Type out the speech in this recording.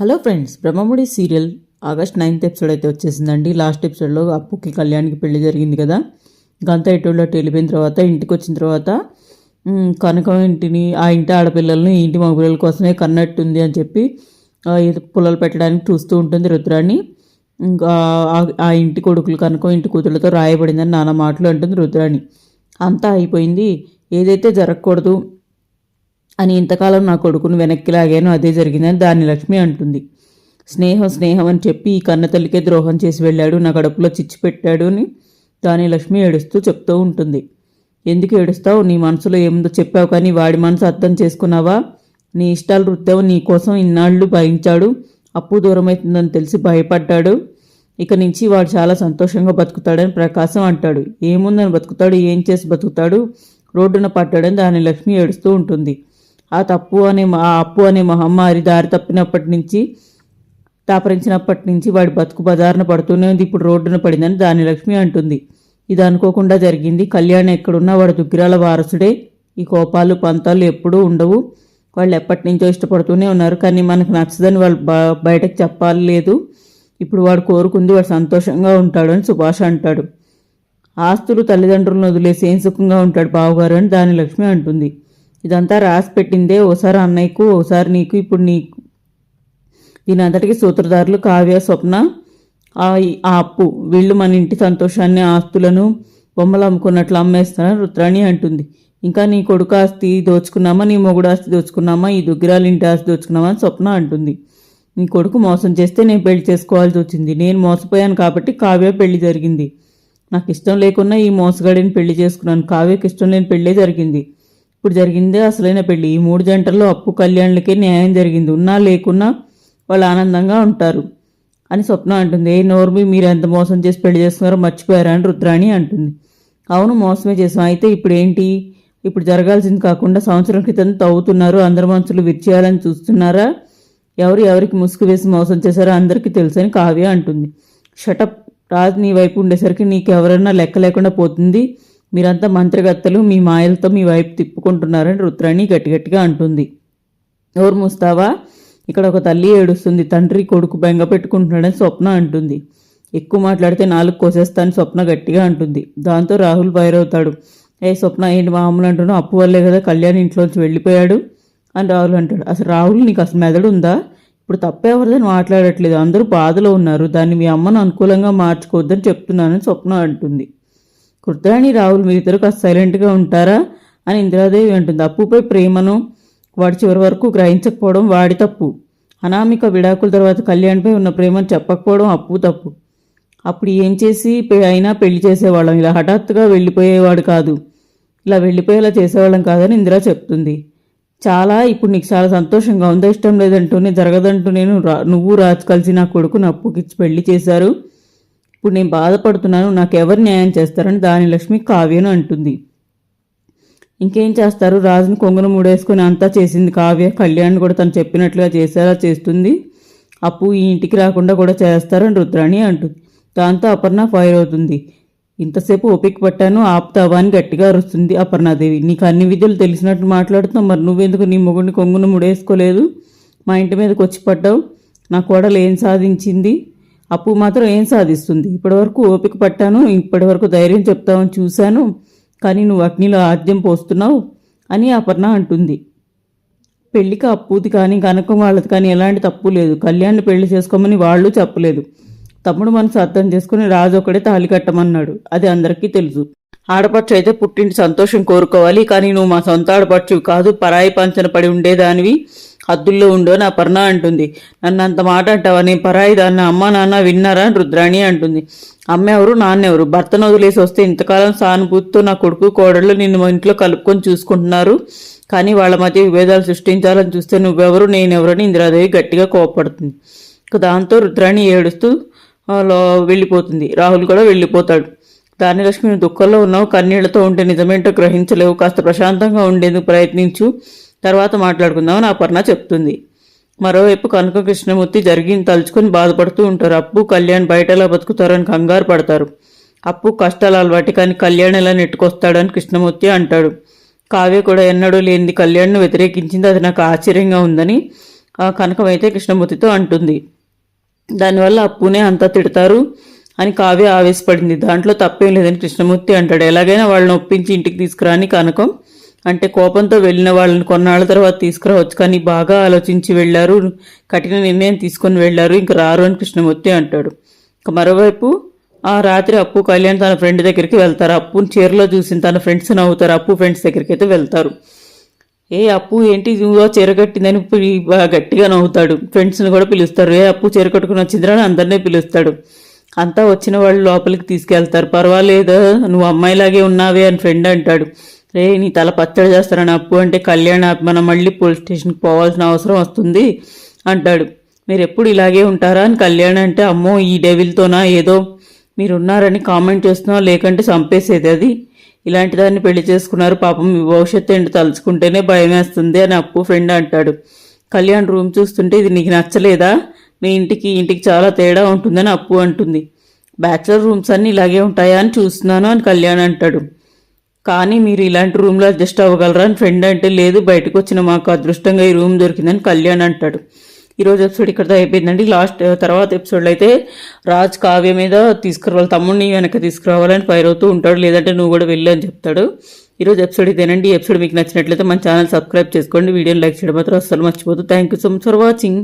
Hello friends Brahmamudi serial August ninth episode అయితే వచ్చేసిందండి. Last ఎపిసోడ్లో అప్పుకి కళ్యాణ్కి పెళ్ళి జరిగింది కదా. గంత ఎటువంటి వెళ్ళిపోయిన తర్వాత ఇంటికి వచ్చిన తర్వాత మ్, కనకం ఇంటిని ఆ ఇంటి ఆడపిల్లల్ని ఇంటి మగపిల్లల కోసమే కన్నట్టుంది అని చెప్పి పుల్లలు పెట్టడానికి చూస్తూ ఉంటుంది రుద్రాన్ని ఇంకా ఆ- ఇంటి కొడుకులు కనుక ఇంటి కూతుళ్ళతో రాయబడిందని నాన్న మాటలు అంటుంది రుద్రాణి. అంతా అయిపోయింది. ఏదైతే జరగకూడదు అని ఇంతకాలం నా కొడుకును వెనక్కి లాగాను అదే జరిగిందని దాని లక్ష్మి అంటుంది. స్నేహం స్నేహం అని చెప్పి ఈ కన్నతల్లికే ద్రోహం చేసి వెళ్ళాడు నా కడుపులో చిచ్చి పెట్టాడు అని దాని లక్ష్మి ఏడుస్తూ చెప్తూ ఉంటుంది. ఎందుకు ఏడుస్తావు? నీ మనసులో ఏముందో చెప్పావు కానీ వాడి మనసు అర్థం చేసుకున్నావా? నీ ఇష్టాలు వృత్తావు నీ కోసం ఇన్నాళ్ళు భయించాడు అప్పు దూరమవుతుందని తెలిసి భయపడ్డాడు. ఇక నుంచి వాడు చాలా సంతోషంగా బతుకుతాడని ప్రకాశం అంటాడు. ఏముందని బతుకుతాడు? ఏం చేసి బతుకుతాడు? రోడ్డున పట్టాడని దాని లక్ష్మి ఏడుస్తూ ఉంటుంది. ఆ తప్పు అనే ఆ అప్పు అనే మహమ్మారి దారి తప్పినప్పటి నుంచి తాపరించినప్పటి నుంచి వాడి బతుకు బజారున పడుతూనే ఉంది. ఇప్పుడు రోడ్డున పడిందని దాని లక్ష్మి అంటుంది. ఇది అనుకోకుండా జరిగింది. కళ్యాణ్ ఎక్కడున్నా వాడు దుగ్గిరాల వారసుడే. ఈ కోపాలు పంతాలు ఎప్పుడూ ఉండవు. వాళ్ళు ఎప్పటి నుంచో ఇష్టపడుతూనే ఉన్నారు. కానీ మనకు నచ్చదని వాళ్ళు బయటకు చెప్పాలి లేదు. ఇప్పుడు వాడు కోరుకుంది వాడు సంతోషంగా ఉంటాడు అని సుభాష్ అంటాడు. ఆస్తులు తల్లిదండ్రులను వదిలేసి ఏం సుఖంగా ఉంటాడు బావగారు అని దాని లక్ష్మి అంటుంది. ఇదంతా రాసి పెట్టిందే ఓసారి అన్నయ్యకు ఓసారి నీకు ఇప్పుడు నీకు. దీని అంతటికి సూత్రధారులు కావ్య స్వప్న ఆ ఆ అప్పు. వీళ్ళు మన ఇంటి సంతోషాన్ని ఆస్తులను బొమ్మలు అమ్ముకున్నట్లు అమ్మేస్తారని రుద్రాణి అంటుంది. ఇంకా నీ కొడుకు ఆస్తి దోచుకున్నామా నీ మొగుడు ఆస్తి దోచుకున్నామా ఈ దుగ్గిరాలు ఇంటి ఆస్తి దోచుకున్నామా అని స్వప్న అంటుంది. నీ కొడుకు మోసం చేస్తే నేను పెళ్ళి చేసుకోవాల్సి వచ్చింది. నేను మోసపోయాను కాబట్టి కావ్య పెళ్ళి జరిగింది. నాకు ఇష్టం లేకున్నా ఈ మోసగాడిని పెళ్ళి చేసుకున్నాను. కావ్యకి ఇష్టం లేని పెళ్ళే జరిగింది. ఇప్పుడు జరిగిందే అసలైన పెళ్ళి. ఈ మూడు జంటల్లో అప్పు కళ్యాణ్లకే న్యాయం జరిగింది. ఉన్నా లేకున్నా వాళ్ళు ఆనందంగా ఉంటారు అని స్వప్న అంటుంది. ఏ నోర్మి మీరు ఎంత మోసం చేసి పెళ్ళి చేస్తున్నారో మర్చిపోయారా అని రుద్రాణి అంటుంది. అవును మోసమే చేసాం అయితే ఇప్పుడు ఏంటి ఇప్పుడు జరగాల్సింది కాకుండా సంవత్సరం క్రితం తవ్వుతున్నారు. అందరి మనసులు విరిచేయాలని చూస్తున్నారా? ఎవరు ఎవరికి ముసుగు వేసి మోసం చేశారో అందరికీ తెలుసని కావ్య అంటుంది. షటప్ రాజు నీ వైపు ఉండేసరికి నీకు ఎవరన్నా లెక్క లేకుండా పోతుంది. మీరంతా మంత్రగత్తలు మీ మాయలతో మీ వైపు తిప్పుకుంటున్నారని రుద్రాణి గట్టిగట్టిగా అంటుంది. ఎవరు ముస్తావా? ఇక్కడ ఒక తల్లి ఏడుస్తుంది. తండ్రి కొడుకు బెంగ పెట్టుకుంటున్నాడని స్వప్న అంటుంది. ఎక్కువ మాట్లాడితే నాలుగు కోసేస్తాను స్వప్న గట్టిగా అంటుంది. దాంతో రాహుల్ బయరవుతాడు ఏ స్వప్న ఏంటి మామూలు అంటున్నావు? అప్పు వల్లే కదా కళ్యాణ్ ఇంట్లోంచి వెళ్ళిపోయాడు అని రాహుల్ అంటాడు. అసలు రాహుల్ నీకు అసలు మెదడు ఉందా ఇప్పుడు తప్పెవరిదని మాట్లాడట్లేదు. అందరూ బాధలో ఉన్నారు. దాన్ని మీ అమ్మను అనుకూలంగా మార్చుకోవద్దని చెప్తున్నానని స్వప్న అంటుంది. కృతాని రాహుల్ మీరిద్దరు కాస్త సైలెంట్గా ఉంటారా? అని ఇందిరాదేవి అంటుంది. అప్పుపై ప్రేమను వాడి చివరి వరకు గ్రహించకపోవడం వాడి తప్పు. అనామిక విడాకుల తర్వాత కళ్యాణ్పై ఉన్న ప్రేమను చెప్పకపోవడం అప్పు తప్పు. అప్పుడు ఏం చేసి అయినా పెళ్ళి చేసేవాళ్ళం. ఇలా హఠాత్తుగా వెళ్ళిపోయేవాడు కాదు. ఇలా వెళ్ళిపోయేలా చేసేవాళ్ళం కాదని ఇందిరా చెప్తుంది. చాలా ఇప్పుడు నీకు చాలా సంతోషంగా ఉందో? ఇష్టం లేదంటూనే జరగదంటూ నేను రా- నువ్వు రాజు కలిసి నా కొడుకుని అప్పుకిచ్చి పెళ్ళి చేశారు. ఇప్పుడు నేను బాధపడుతున్నాను నాకు ఎవరు న్యాయం చేస్తారని దాని లక్ష్మి కావ్యను అంటుంది. ఇంకేం చేస్తారు? రాజుని కొంగును మూడేసుకొని అంతా చేసింది కావ్య. కళ్యాణ్ కూడా తను చెప్పినట్లుగా చేసేలా చేస్తుంది. అప్పు ఈ ఇంటికి రాకుండా కూడా చేస్తారని రుద్రాణి అంటుంది. దాంతో అపర్ణ ఫైర్ అవుతుంది. ఇంతసేపు ఓపిక పట్టాను ఆపుతావా అని గట్టిగా అరుస్తుంది అపర్ణాదేవి. నీకు అన్ని విద్యలు తెలిసినట్టు మాట్లాడుతున్నావు మరి నువ్వెందుకు నీ మొగుడిని కొంగును ముడేసుకోలేదు? మా ఇంటి మీదకి వచ్చి పడ్డావు. నా కోడలు ఏం సాధించింది? అప్పు మాత్రం ఏం సాధిస్తుంది? ఇప్పటివరకు ఓపిక పట్టాను ఇప్పటివరకు ధైర్యం చెప్తావని చూశాను. కానీ నువ్వు అగ్నిలో ఆద్యం పోస్తున్నావు అని అపర్ణ అంటుంది. పెళ్ళికి అప్పుది కానీ కనకం వాళ్ళది కానీ ఎలాంటి తప్పు లేదు. కళ్యాణ్ని పెళ్ళి చేసుకోమని వాళ్ళు చెప్పలేదు. తమ్ముడు మనసు అర్థం చేసుకుని రాజు ఒకడే తాళి కట్టమన్నాడు. అది అందరికీ తెలుసు. ఆడపడుచు అయితే పుట్టింటి సంతోషం కోరుకోవాలి. కానీ నువ్వు మా సొంత ఆడపడుచు కాదు పరాయి పంచన పడి ఉండేదానివి. హద్దుల్లో ఉండో నా పర్ణ అంటుంది. నన్ను అంత మాట అంటావా? నేను పరాయి దాన్ని అమ్మ నాన్న విన్నారా అని రుద్రాణి అంటుంది. అమ్మ ఎవరు నాన్నెవరు? భర్తను వదిలేసి వస్తే ఇంతకాలం సానుభూతితో నా కొడుకు కోడళ్ళు నిన్ను మా ఇంట్లో కలుపుకొని చూసుకుంటున్నారు. కానీ వాళ్ళ మధ్య విభేదాలు సృష్టించాలని చూస్తే నువ్వెవరు? నేనెవరని ఇందిరాదేవి గట్టిగా కోపడుతుంది. దాంతో రుద్రాణి ఏడుస్తూ వెళ్ళిపోతుంది. రాహుల్ కూడా వెళ్ళిపోతాడు. దానిలక్ష్మి నువ్వు దుఃఖంలో ఉన్నావు. కన్నీళ్ళతో ఉంటే నిజమేంటో గ్రహించలేవు. కాస్త ప్రశాంతంగా ఉండేందుకు ప్రయత్నించు. తర్వాత మాట్లాడుకుందామని అపర్ణ చెప్తుంది. మరోవైపు కనక కృష్ణమూర్తి జరిగింది తలుచుకొని బాధపడుతూ ఉంటారు. అప్పు కళ్యాణ్ బయట ఎలా బతుకుతారని కంగారు పడతారు. అప్పు కష్టాలు అలవాటి కానీ కళ్యాణ్ ఎలా నెట్టుకొస్తాడని కృష్ణమూర్తి అంటాడు. కావ్య కూడా ఎన్నడూ లేనిది కళ్యాణ్ను వ్యతిరేకించింది. అది నాకు ఆశ్చర్యంగా ఉందని ఆ కనకం అయితే కృష్ణమూర్తితో అంటుంది. దానివల్ల అప్పునే అంతా తిడతారు అని కావ్య ఆవేశపడింది. దాంట్లో తప్పేం లేదని కృష్ణమూర్తి అంటాడు. ఎలాగైనా వాళ్ళని ఒప్పించి ఇంటికి తీసుకురాని కనకం అంటే కోపంతో వెళ్ళిన వాళ్ళని కొన్నాళ్ళ తర్వాత తీసుకురావచ్చు కానీ బాగా ఆలోచించి వెళ్ళారు కఠిన నిర్ణయం తీసుకొని వెళ్ళారు ఇంక రారు అని కృష్ణమూర్తి అంటాడు. ఇక మరోవైపు ఆ రాత్రి అప్పు కళ్యాణ్ తన ఫ్రెండ్ దగ్గరికి వెళ్తారు. అప్పుని చీరలో చూసిన తన ఫ్రెండ్స్ నవ్వుతారు. అప్పు ఫ్రెండ్స్ దగ్గరికి అయితే వెళ్తారు. ఏ అప్పు ఏంటి? నువ్వు చీర కట్టిందని బాగా గట్టిగా నవ్వుతాడు. ఫ్రెండ్స్ని కూడా పిలుస్తారు. ఏ అప్పు చీర కట్టుకుని వచ్చిందిరా అని అందరినీ పిలుస్తాడు. అంతా వచ్చిన వాళ్ళు లోపలికి తీసుకెళ్తారు. పర్వాలేదు నువ్వు అమ్మాయిలాగే ఉన్నావే అని ఫ్రెండ్ అంటాడు. రే నీ తల పచ్చడి చేస్తారని అప్పు అంటే కళ్యాణ్ మనం మళ్ళీ పోలీస్ స్టేషన్కి పోవాల్సిన అవసరం వస్తుంది అంటాడు. మీరు ఎప్పుడు ఇలాగే ఉంటారా అని కళ్యాణ్ అంటే అమ్మో ఈ డెవిల్తోనా ఏదో మీరు ఉన్నారని కామెంట్ చేస్తున్నావు లేకంటే చంపేసేది అది. ఇలాంటి దాన్ని పెళ్ళి చేసుకున్నారు పాపం మీ భవిష్యత్తు ఏంటి తలుచుకుంటేనే భయం వేస్తుంది అని అప్పు ఫ్రెండ్ అంటాడు. కళ్యాణ్ రూమ్ చూస్తుంటే ఇది నీకు నచ్చలేదా? మీ ఇంటికి ఇంటికి చాలా తేడా ఉంటుందని అప్పు అంటుంది. బ్యాచులర్ రూమ్స్ అన్నీ ఇలాగే ఉంటాయా అని చూస్తున్నాను అని కళ్యాణ్ అంటాడు. కానీ మీరు ఇలాంటి రూమ్లో అడ్జస్ట్ అవ్వగలరా అని ఫ్రెండ్ అంటే లేదు బయటకు వచ్చిన మాకు అదృష్టంగా ఈ రూమ్ దొరికిందని కళ్యాణ్ అంటాడు. ఈరోజు ఎపిసోడ్ ఇక్కడతో అయిపోయిందండి. లాస్ట్ తర్వాత ఎపిసోడ్లో అయితే రాజ్ కావ్య మీద తీసుకురావాలి తమ్ముడిని వెనక తీసుకురావాలని ఫైర్ అవుతూ ఉంటాడు. లేదంటే నువ్వు కూడా వెళ్ళి అని చెప్తాడు. ఈరోజు ఎపిసోడ్ ఇదేనండి. ఈ ఎపిసోడ్ మీకు నచ్చినట్లయితే మన ఛానల్ సబ్స్క్రైబ్ చేసుకోండి. వీడియోని లైక్ చేయడం మాత్రం అస్సలు మర్చిపోదు thank you so much for watching